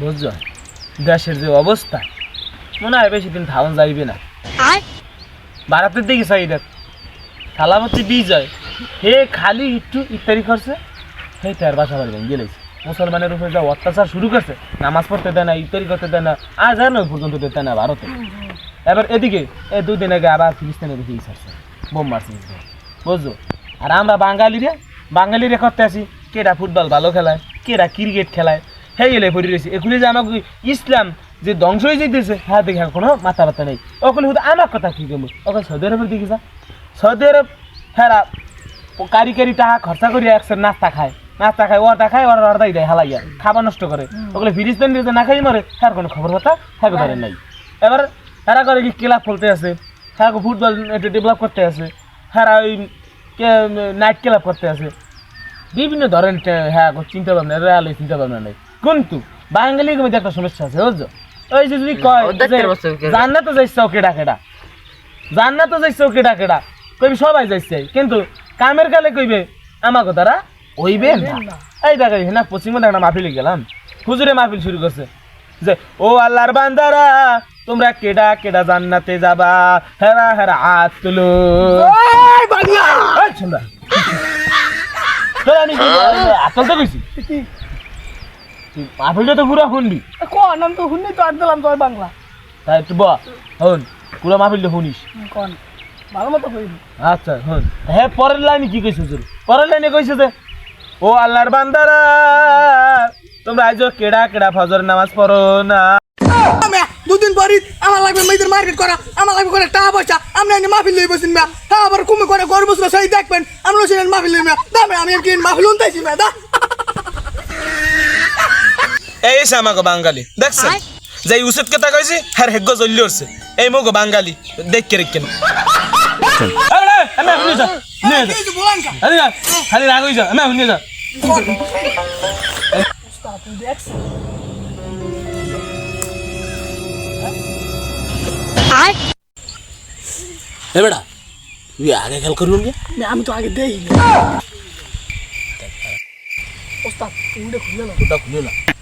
বুঝছ? দেশের যে অবস্থা মনে হয় বেশি দিন যাইবে না। ভারতের দিকে চাই দেখ। থালাপতি বিজয় হে খালি একটু ইত্যাদি করছে হে তার বাসা বাড়ি ভেঙে গেলেছে মুসলমানের উপরে যা অত্যাচার শুরু করছে নামাজ পড়তে দেয় না ইত্যাদি করতে দেয় না আর নয় পর্যন্ত দিতে না ভারতে। এবার এদিকে এ দুদিন আগে আবার ফিলিস্তিনে দেখে ইসারছে বোম মারছে। বুঝছ? আর আমরা বাঙালিরা বাঙালিরা করতে আসি কেডা ফুটবল ভালো খেলায় কেডা ক্রিকেট খেলায় সেই এলে পড়ে রয়েছে। এগুলি যে আমাকে ইসলাম যে ধ্বংস হয়ে যেতেছে হ্যাঁ দেখে কোনো মাথা ব্যথা নেই। ওগুলি শুধু আমার কথা কি করব ওখানে সৌদি আরবের দিকে যা। সৌদি আরব হ্যাঁ কারি কারি টাকা খরচা করি একসাথে নাস্তা খায়। নাস্তা খায় ওটা খায় ওরা অর্ধাই দেয় হালাইয়া খাবার নষ্ট করে। ওগুলো ফিরিস্তান দিতে না খাই মরে হ্যাঁ কোনো খবর কথা হ্যাঁ ধরে নাই। এবার হ্যাঁ করে কি ক্লাব খুলতে আছে হ্যাঁ ফুটবল ডেভেলপ করতে আছে হ্যাঁ ওই নাইট ক্লাব করতে আছে। বিভিন্ন ধরনের হ্যাঁ চিন্তা ভাবনা রেয়ালি চিন্তা ভাবনা নেই। কিন্তু বাঙালির মধ্যে একটা সমস্যা আছে বুঝছ? ওই যে যদি কয়? জান্নাত যাইছে কেডা কেডা? জান্নাত তো যাইছে কেডা কেডা? কইবি সবাই যাইছে। কিন্তু কামের কালে কইবে আমাকে তারা হইবে না। এই দেখো না পশ্চিমবঙ্গে একটা মাহফিলে গেলাম। হুজুরে মাহফিল শুরু করছে। যে ও আল্লাহর বান্দারা তোমরা কেডা কেডা জান্নাতে যাবা? হেরা হেরা হাত তুলো আমি আসল তো কইছি। মাহফিলটা তো পুরো শুনবি ক নাম তো শুনি তো আর দিলাম জয় বাংলা। তাই একটু বা হন পুরো মাহফিলটা শুনিস? কন। ভালো মতো কইলি আচ্ছা হন হ্যাঁ পরের লাইনে কি কইছে হুজুর? পরের লাইনে কইছে যে ও আল্লাহর বান্দারা তোমরা আইজো কেডা কেডা ফজর নামাজ পড়ো না। আমি দুদিন পরই আমার লাগবে মেয়েদের মার্কেট করা আমার লাগবে করে টাকা পয়সা। আমরা এনে মাহফিল লই বসিন মা হ্যাঁ আবার কুমে করে গরু বসল সেই দেখবেন। আমরা সেখানে মাহফিল লই মা দামে আমি কি মাহফিল উনতাইছি মা দা। এসে আমাকে বাঙালি। দেখছেন? যে উচিত কথা কইছি হ্যাঁ হেগ্য জ্বললি উঠছে। এই মগো বাঙালি রেখেন। আমি যা। বলান কা আরে খালি রাগ হয়ে যা। আমি আপনি যা। এ বেটা তুই আগে খেয়াল করবি আমি তো আগে দেই ওস্তাদ খুলে ওটা খুলে না।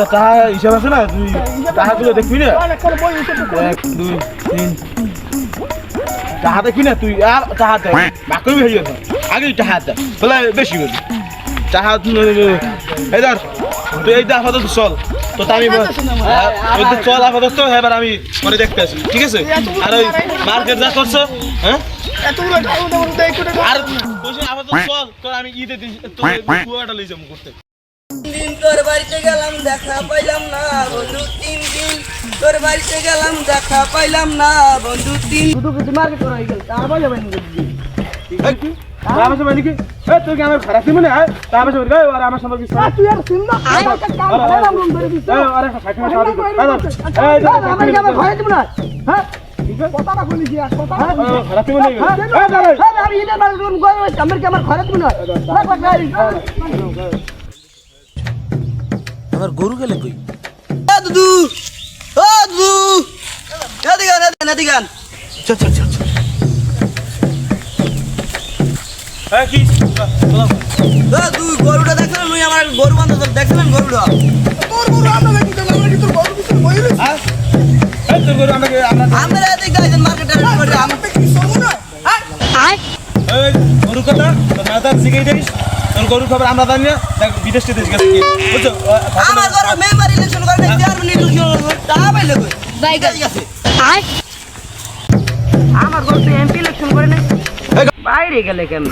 টাকা হিসাব আছে না তুই টাকাগুলো দেখবি না এক দুই তিন টাকা দেখবি না তুই আর টাকা দেখ বাকি হয়ে গেছে আগে টাকা দেখ বলে বেশি বলি টাকা এই তুই এই আপাতত চল তো আমি হ্যাঁ, চল আপাতত এবার আমি পরে দেখতে আসি ঠিক আছে আর ওই মার্কেট যা করছ হ্যাঁ আর বসে আপাতত চল তোর আমি ঈদে তোর কুয়াটা লই যাব করতে দিন তোর বাড়িতে গেলাম দেখা পাইলাম না বন্ধু তিন দিন তোর বাড়িতে গেলাম দেখা পাইলাম না বন্ধু তিন শুধু কিছু মার্কেট করা হয়ে গেল তারপর যাবেন আমার সময় নাকি? তুই কি আমার খারাপ মনে হয় তা আমার সময় আর আমার সময় কিছু তুই আর না কাম করে রুম ধরে দিছ আরে কর আমার কি আমার ভয় দেব না? হ্যাঁ কথাটা বলি কি আর কথা খারাপ মনে হ্যাঁ আমি রুম আমার গরু গেলে কই? দুদু ও দুদু। এদিকে আন, এদিকে আন, এদিকে চল চল চল হ্যাঁ কি? গরুটা দেখলেন মুই আমার গরু বান্ধব দেখলেন গরুটা। তোর বড় আমরা নাকি তো আমরা কি তোর বড় কিছু বই হ্যাঁ তোর গরু আমরা আমরা তোর মাথা শিখে দিস তোর গরু খবর আমরা জানি না। দেখ বিদেশ টিদেশ গেছে কি? বুঝছ? আমার গরু মেম্বার ইলেকশন করে চেয়ারম্যান ইলেকশন টাকা পাইলে কই? ঠিক আছে আমার ঘর তো এমপি ইলেকশন করে নাই। বাইরে গেলে কেন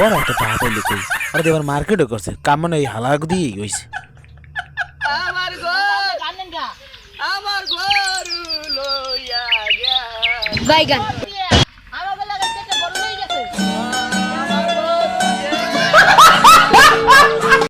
ওর একটা টাকা পাইলে কই? আরে এবার মার্কেটও করছে। কাম মানে এই হালাক দিয়েই হইছে। আমার ঘর আমার গরু লইয়া গেল বাইগান